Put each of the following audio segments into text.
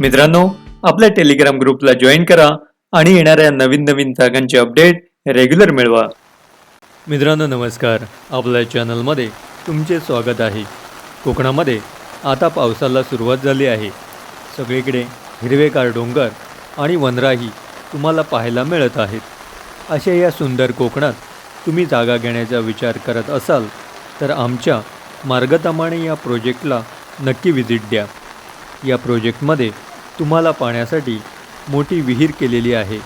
मित्रांनो आपल्या टेलिग्राम ग्रुपला जॉईन करा आणि येणाऱ्या नवीन नवीन जागांचे अपडेट रेग्युलर मिळवा. मित्रांनो नमस्कार. आपल्या चॅनलमध्ये तुमचे स्वागत आहे. कोकणामध्ये आता पावसाला सुरुवात झाली आहे. सगळीकडे हिरवेगार डोंगर आणि वनराही तुम्हाला पाहायला मिळत आहेत. अशा या सुंदर कोकणात तुम्ही जागा घेण्याचा विचार करत असाल तर आमच्या मार्गतमाणे या प्रोजेक्टला नक्की व्हिजिट द्या. या प्रोजेक्टमध्ये तुम्हाला पाण्यासाठी मोठी विहीर केलेली आहे.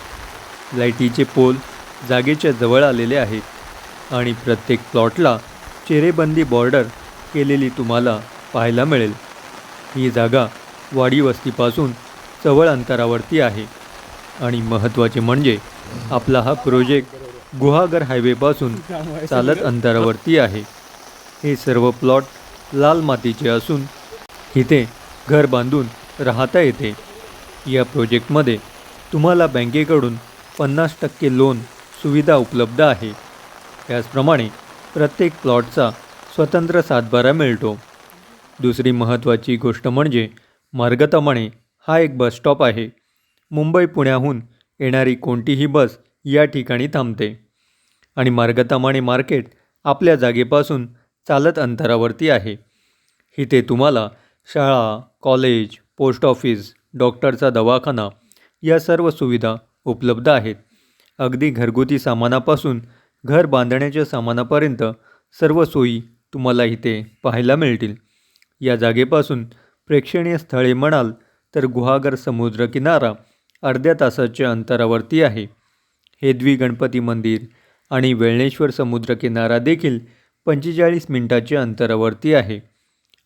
लाईटीचे पोल जागेच्या जवळ आलेले आहेत आणि प्रत्येक प्लॉटला चेरेबंदी बॉर्डर केलेली तुम्हाला पाहायला मिळेल. ही जागा वाडी वस्तीपासून जवळ अंतरावरती आहे आणि महत्त्वाचे म्हणजे आपला हा प्रोजेक्ट गुहागर हायवेपासून चालत अंतरावरती आहे. हे सर्व प्लॉट लाल मातीचे असून इथे घर बांधून राहता येते. या प्रोजेक्टमध्ये तुम्हाला बँकेकडून पन्नास टक्के लोन सुविधा उपलब्ध आहे. त्याचप्रमाणे प्रत्येक प्लॉटचा स्वतंत्र सातबारा मिळतो. दुसरी महत्त्वाची गोष्ट म्हणजे मार्गतमाणे हा एक बस स्टॉप आहे. मुंबई पुण्याहून येणारी कोणतीही बस या ठिकाणी थांबते. आणि मार्गतमाणे मार्केट आपल्या जागेपासून चालत अंतरावरती आहे. इथे तुम्हाला शाळा कॉलेज पोस्ट ऑफिस डॉक्टरचा दवाखाना या सर्व सुविधा उपलब्ध आहेत. अगदी घरगुती सामानापासून घर बांधण्याच्या सामानापर्यंत सर्व सोयी तुम्हाला इथे पाहायला मिळतील. या जागेपासून प्रेक्षणीय स्थळे म्हणाल तर गुहागर समुद्र किनारा अर्ध्या तासाच्या अंतरावरती आहे. हेदवी गणपती मंदिर आणि वेळणेश्वर समुद्र किनारा देखील पंचेचाळीस मिनिटाच्या अंतरावरती आहे.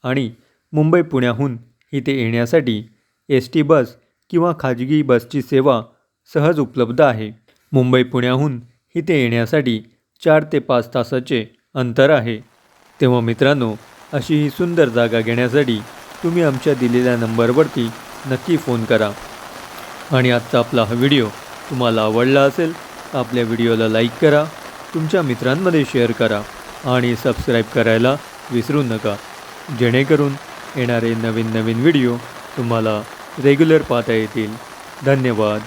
आणि मुंबई पुण्याहून इथे येण्यासाठी एस टी बस किंवा खाजगी बसची सेवा सहज उपलब्ध आहे. मुंबई पुण्याहून इथे येण्यासाठी चार ते पाच तासाचे अंतर आहे. तेव्हा मित्रांनो अशी ही सुंदर जागा घेण्यासाठी तुम्ही आमच्या दिलेल्या नंबरवरती नक्की फोन करा. आणि आजचा आपला हा व्हिडिओ तुम्हाला आवडला असेल आपल्या व्हिडिओला लाईक करा तुमच्या मित्रांमध्ये शेअर करा आणि सबस्क्राईब करायला विसरू नका. जेणेकरून येणारे नवीन नवीन व्हिडिओ तुम्हाला रेग्युलर पाहता येतील. धन्यवाद.